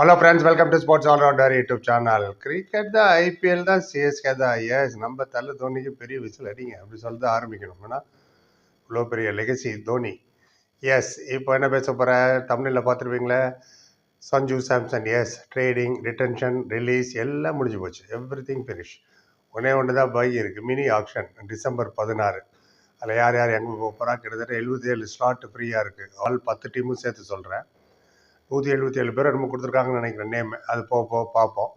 Hello friends welcome to sports allrounder YouTube channel cricket தான் IPL தான் CSK தான். Yes நம்ம தள்ள தோனிக்கு பெரிய விசில் அடிங்க. அப்படி சொல்லிட்டு ஆரம்பிக்கணும். ஏன்னா இவ்வளோ பெரிய லெகசி தோனி. எஸ் இப்போ என்ன பேச போகிற தமிழில் பார்த்துருப்பீங்களே? Sanju Samson yes trading retention release எல்லாம் முடிஞ்சு போச்சு. எவ்ரி திங் ஃபினிஷ் ஒன்றே ஒன்று தான் பை இருக்குது மினி ஆக்ஷன் டிசம்பர் பதினாறு. அதில் யார் யார் எங்கே போக போகிறா கிட்டத்தட்ட எழுபத்தி ஏழு ஸ்லாட் ஃப்ரீயாக இருக்குது ஆல் பத்து டீமும் சேர்த்து சொல்கிறேன் நூற்றி எழுபத்தி ஏழு பேர் நம்ம கொடுத்துருக்காங்கன்னு நினைக்கிறேன் நேம் அது போக போக பார்ப்போம்.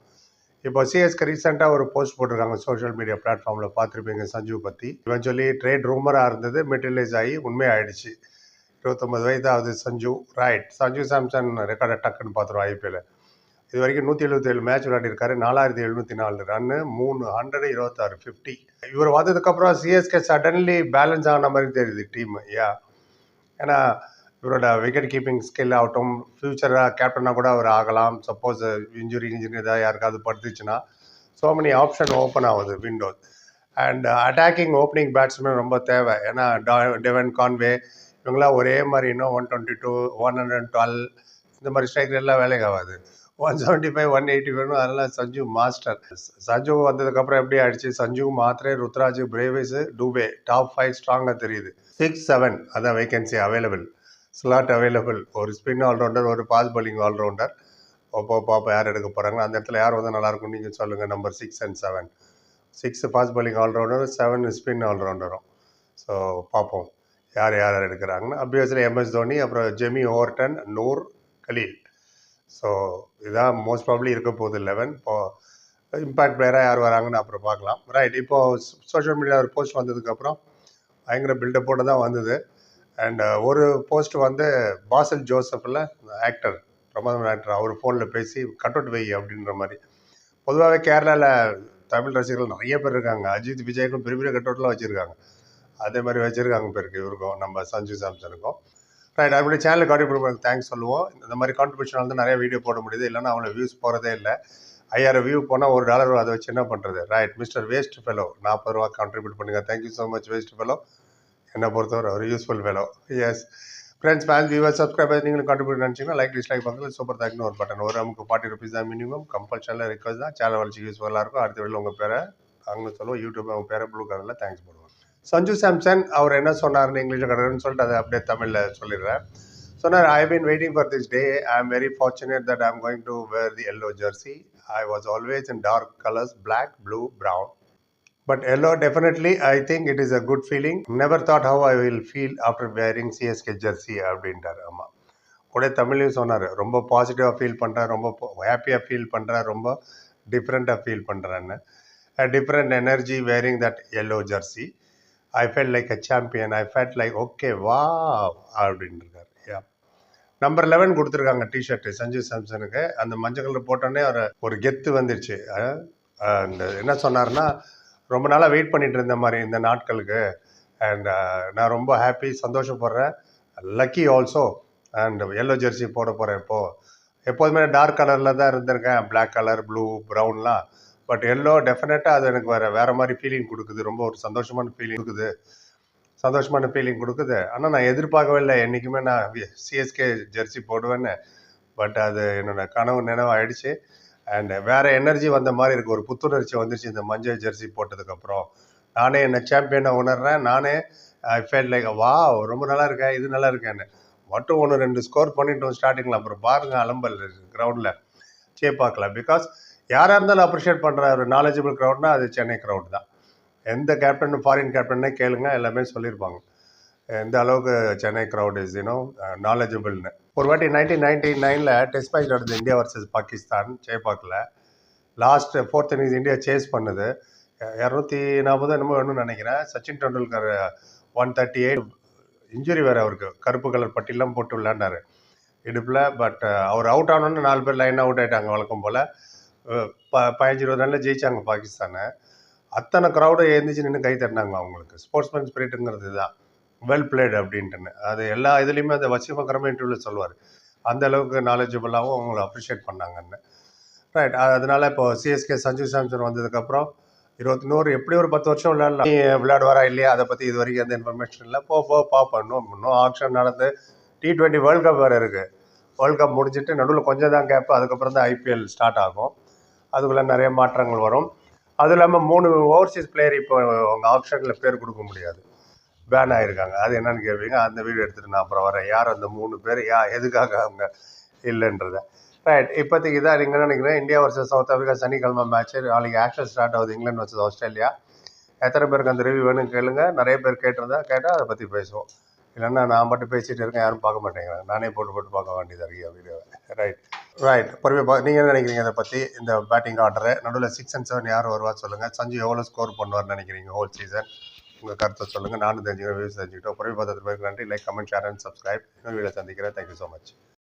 இப்போ சிஎஸ்க்கு ரீசெண்டாக ஒரு போஸ்ட் போட்டிருக்காங்க சோஷியல் மீடியா பிளாட்ஃபார்மில் பார்த்துருப்பீங்க சஞ்சீவ் பற்றி இவன் சொல்லி ட்ரேட் ரூமராக இருந்தது மெட்டீரியலைஸ் ஆகி உண்மையாயிடுச்சு இருபத்தொம்பது வயதாவது சஞ்சு ரைட் சஞ்சு சாம்சன் ரெக்கார்டை டக்குன்னு பார்த்துருவோம் ஐபிஎல் இது வரைக்கும் நூற்றி எழுபத்தேழு மேட்ச் விளையாடிருக்காரு. நாலாயிரத்தி எழுநூற்றி நாலு ரன்னு மூணு ஹண்ட்ரட் இருபத்தாறு ஃபிஃப்டி இவர் வந்ததுக்கப்புறம் சிஎஸ்கே சடன்லி பேலன்ஸ் ஆன மாதிரி தெரியுது டீம் யா ஏன்னா இவரோட விக்கெட் கீப்பிங் ஸ்கில் ஆகட்டும் ஃப்யூச்சராக கேப்டனாக கூட அவர் ஆகலாம். சப்போஸ் இன்ஜுரி இன்ஜுரி ஏதாவது யாருக்காவது படுத்துச்சுன்னா ஸோ மெனி ஆப்ஷன் ஓப்பன் ஆகுது windows and attacking opening batsman ரொம்ப தேவை. ஏன்னா டெவன் கான்வே இவங்களாம் ஒரே மாதிரி இன்னும் one twenty two one hundred twelve இந்த மாதிரி ஸ்ட்ரைக்கர் எல்லாம் வேலைக்கு ஆகாது. One seventy five one eighty வேணும் அதெல்லாம் சஞ்சு மாஸ்டர் சஞ்சு வந்ததுக்கப்புறம் எப்படி ஆயிடுச்சு? Sanju Mhatre Ruturaj Brevis Dube top five ஸ்ட்ராங்காக தெரியுது. சிக்ஸ் செவன் அதான் வேகன்சி அவைலபிள் ஸ்லாட் அவைலபிள் ஒரு ஸ்பின் ஆல்ரவுண்டர் ஒரு பாஸ் bowling ஆல்ரவுண்டர் அப்போ பாப்பா யார் எடுக்க போகிறாங்க அந்த இடத்துல யார் வந்தால் நல்லாயிருக்கும் நீங்கள் சொல்லுங்கள் number six and seven six pace bowling ஆல்ரவுண்டரும் செவன் ஸ்பின் ஆல்ரவுண்டரும் ஸோ பார்ப்போம். யார் யார் யார் எடுக்கிறாங்கன்னு. அப்வியஸ்லி எம்எஸ் தோனி அப்புறம் Jamie Overton Noor Khaleel so இதான் மோஸ்ட் ப்ராப்ளி இருக்க போகுது லெவன் இப்போது இம்பேக்ட் பிளேயராக யார் வராங்கன்னு அப்புறம் பார்க்கலாம். ரைட் இப்போது சோஷியல் மீடியாவில் ஒரு போஸ்ட் வந்ததுக்கப்புறம் பயங்கர பில்டப்போடு தான் வந்தது. அண்ட் uh, ஒரு போஸ்ட் வந்து பாசல் ஜோசஃபில் ஆக்டர் பிரமாதம் ஆக்டர் அவர் ஃபோனில் பேசி கட் அவுட் வை அப்படின்ற மாதிரி. பொதுவாகவே கேரளாவில் தமிழ் ரசிகர்கள் நிறைய பேர் இருக்காங்க. அஜித் விஜய்க்கும் பெரிய பெரிய கட் அவுட்லாம் வச்சுருக்காங்க. அதே மாதிரி வச்சுருக்காங்க பேருக்கு இவருக்கும் நம்ம சஞ்சு சாம்சனுக்கும். ரைட் அப்படி சேனல் கான்ட்ரிபியூட் தேங்க்ஸ் சொல்லுவோம். இந்த மாதிரி கான்ட்ரிபியூஷன் வந்து நிறைய வீடியோ போட முடியுது. இல்லைன்னா அவங்கள வியூஸ் போகிறதே இல்லை. ஐயாயிரம் வியூ போனால் ஒரு டாலர் அதை வச்சு என்ன பண்ணுறது ரைட் மிஸ்டர் வேஸ்ட் ஃபெலோ நாற்பது ரூபா கான்ட்ரிபியூட் பண்ணுங்கள் thank you so much waste fellow என்னை பொறுத்தவரை ஒரு useful வேலோ yes friends fans viewer subscriber நீங்களும் கான்ட்ரிபியூட் நினச்சிங்கன்னா லைக் டிஸ்லைக் பண்ணுறது சூப்பர் தேங்க்னு ஒரு பட்டன் ஒரு நமக்கு ஃபார்ட்டி ருபீஸ் தான் மினிமம் கம்பல்ஷனில் ரிக்வஸ்ட் தான். சேனல் வளர்ச்சி யூஸ்ஃபுல்லாக இருக்கும். அடுத்த வீடியோ உங்கள் பேரை நாங்களும் சொல்லுவோம். யூடியூப் உங்கள் பேரை ப்ளூ கலரில் தேங்க்ஸ் போடுவோம். சஞ்சு சாம்சன் அவர் என்ன சொன்னார்னு இங்கிலீஷில் கடன்னு சொல்லிட்டு அதை அப்படியே தமிழில் சொல்லிடுறேன். சொன்னார் I been waiting for this day I am very fortunate that I am going to wear the yellow jersey I was always in dark colours black blue brown but yellow definitely I think it is a good feeling never thought how I will feel after wearing CSK jersey அப்படின்றார் ஆமாம் கூட தமிழ்லையும் சொன்னார் ரொம்ப பாசிட்டிவாக feel பண்ணுறேன் ரொம்ப ஹாப்பியாக ஃபீல் பண்ணுறேன் ரொம்ப டிஃப்ரெண்ட்டாக ஃபீல் பண்ணுறேன்னு different energy wearing that yellow jersey I felt like a champion I felt like okay வா அப்படின்றார். யா நம்பர் லெவன் கொடுத்துருக்காங்க டிஷர்ட்டு சஞ்சு சாம்சனுக்கு. அந்த மஞ்சள் கலர் போட்டோன்னே ஒரு ஒரு கெத்து வந்துருச்சு. அந்த என்ன சொன்னார்னா ரொம்ப நாளாக வெயிட் பண்ணிட்டு இருந்த மாதிரி இந்த நாட்களுக்கு. அண்ட் uh, நான் ரொம்ப ஹாப்பி சந்தோஷப்படுறேன். Lucky also and yellow jersey போட போகிறேன் இப்போது எப்போதுமே டார்க் கலரில் தான் இருந்திருக்கேன். பிளாக் கலர் ப்ளூ ப்ரௌன்லாம் பட் எல்லோ டெஃபினட்டாக அது எனக்கு வேறு வேறு மாதிரி ஃபீலிங் கொடுக்குது. ரொம்ப ஒரு சந்தோஷமான ஃபீலிங் கொடுக்குது. சந்தோஷமான ஃபீலிங் கொடுக்குது. ஆனால் நான் எதிர்பார்க்கவே இல்லை. என்றைக்குமே நான் சிஎஸ்கே ஜெர்சி போடுவேன்னு. பட் அது என்னோடய கனவு நினைவாயிடுச்சு. அண்ட் வேற எனர்ஜி வந்த மாதிரி இருக்கு. ஒரு புத்துணர்ச்சி வந்துருச்சு இந்த மஞ்சள் ஜெர்சி போட்டதுக்கப்புறம் நானே என்ன சாம்பியனை உணர்றேன். நானே ஐ ஃபேல் லைக் வா ரொம்ப நல்லா இருக்கேன் இது நல்லா இருக்கேன்னு. மட்டும் ஒன்று ரெண்டு ஸ்கோர் பண்ணிட்டோம் ஸ்டார்டிங்கில் அப்புறம் பாருங்க அலம்பல் கிரவுண்டில் பார்க்கலாம். பிகாஸ் யாராக இருந்தாலும் அப்ரிஷியேட் பண்ணுற ஒரு நாலேஜபிள் க்ரௌட்னா அது சென்னை க்ரௌட் தான். எந்த கேப்டன் ஃபாரின் கேப்டனே கேளுங்க. எல்லாமே சொல்லியிருப்பாங்க. எந்த அளவுக்கு Chennai crowd is you know நாலேஜபிள்னு ஒரு வாட்டி நைன்டீன் நைன்டி நைனில் டெஸ்ட் மேட்ச் நடந்தது India versus Pakistan ஜெய்பாக்கில் last fourth innings India chase பண்ணுது. இரநூத்தி நாற்பது என்னமோ வேணும்னு நினைக்கிறேன். Sachin Tendulkar one thirty eight injury வேறு அவருக்கு. கருப்பு கலர் பட்டிலாம் போட்டு விளாண்டார் இடுப்பில் பட் uh, அவர் அவுட் ஆனோன்னு நாலு பேர் லைன் அவுட் ஆகிட்டாங்க வழக்கம் போல். ப பதினஞ்சு இருபது ரனில் ஜெயிச்சாங்க பாகிஸ்தானை. அத்தனை க்ரௌடு எழுந்திரிச்சு நின்று கை தட்டினாங்க அவங்களுக்கு. ஸ்போர்ட்ஸ்மேன் ஸ்பிரிட்டுங்கிறது தான் வெல் பிளேடு அப்படின்ட்டுன்னு. அது எல்லா இதுலேயுமே அந்த வசீமகரமே இன்டர்வியூவில் சொல்லுவார். அந்த அளவுக்கு நாலேஜபிளாகவும் அவங்கள அப்ரிஷியேட் பண்ணாங்கன்னு. ரைட் அதனால இப்போ சிஎஸ்கே சஞ்சு சாம்சன் வந்ததுக்கப்புறம் இருபத்தி நூறு எப்படி ஒரு பத்து வருஷம் விளையாடலாம்? நீ விளையாடுவாரா இல்லையா? அதை பற்றி இது வரைக்கும் எந்த இன்ஃபர்மேஷன் இல்லை. போ போ பார்ப்போம் இன்னும் இன்னும் ஆக்ஷன் நடந்து டி டுவெண்ட்டி வேர்ல்டு கப் வேறு இருக்குது வேர்ல்ட் கப் முடிஞ்சிட்டு நடுவில் கொஞ்சம் தான் கேப் அதுக்கப்புறம் தான் ஐபிஎல் ஸ்டார்ட் ஆகும். அதுக்குள்ளே நிறைய மாற்றங்கள் வரும். அதுவும் இல்லாமல் மூணு ஓவர்சீஸ் பிளேயர் இப்போ அவங்க ஆப்ஷனில் பேர் கொடுக்க முடியாது. பேன் ஆகிருக்காங்க அது என்னன்னு கேட்பீங்க அந்த வீடியோ எடுத்துகிட்டு நான் அப்புறம் வரேன். யார் அந்த மூணு பேர்? யா எதுக்காக அவங்க இல்லைன்றத. ரைட் இப்போதைக்கு இதாக நீங்கள் நினைக்கிறேன் இந்தியா வர்சஸ் சவுத் ஆஃப்ரிக்கா சனிக்கிழமை மேட்ச் நாளைக்கு ஆக்ஷன் ஸ்டார்ட் ஆகுது இங்கிலாந்து வர்சஸ் ஆஸ்திரேலியா எத்தனை பேருக்கு அந்த ரிவ்யூ வேணும் கேளுங்க. நிறைய பேர் கேட்டிருந்தா கேட்டால் அதை பற்றி பேசுவோம். இல்லைன்னா நான் மட்டும் பேசிகிட்டு இருக்கேன். யாரும் பார்க்க மாட்டேங்கிறாங்க. நானே போட்டு போட்டு பார்க்க வேண்டியதாக இருக்கு வீடியோவை ரைட் ரைட் பொறுமையாக பா நீங்கள் என்ன நினைக்கிறீங்க அதை பற்றி இந்த பேட்டிங் ஆர்டரை நடுவில் சிக்ஸ் அண்ட் செவன் யார் வருவா சொல்லுங்கள் சஞ்சு எவ்வளோ ஸ்கோர் பண்ணுவார்னு நினைக்கிறீங்க ஹோல் சீசன் உங்கள் கருத்தை சொல்லுங்கள் நானும் தெரிஞ்சுக்கிறேன் வியூஸ் தெரிஞ்சுக்கிட்டோம். பொறுமை பார்த்து நன்றி. Like comment share and subscribe video சந்திக்கிறேன். Thank you so much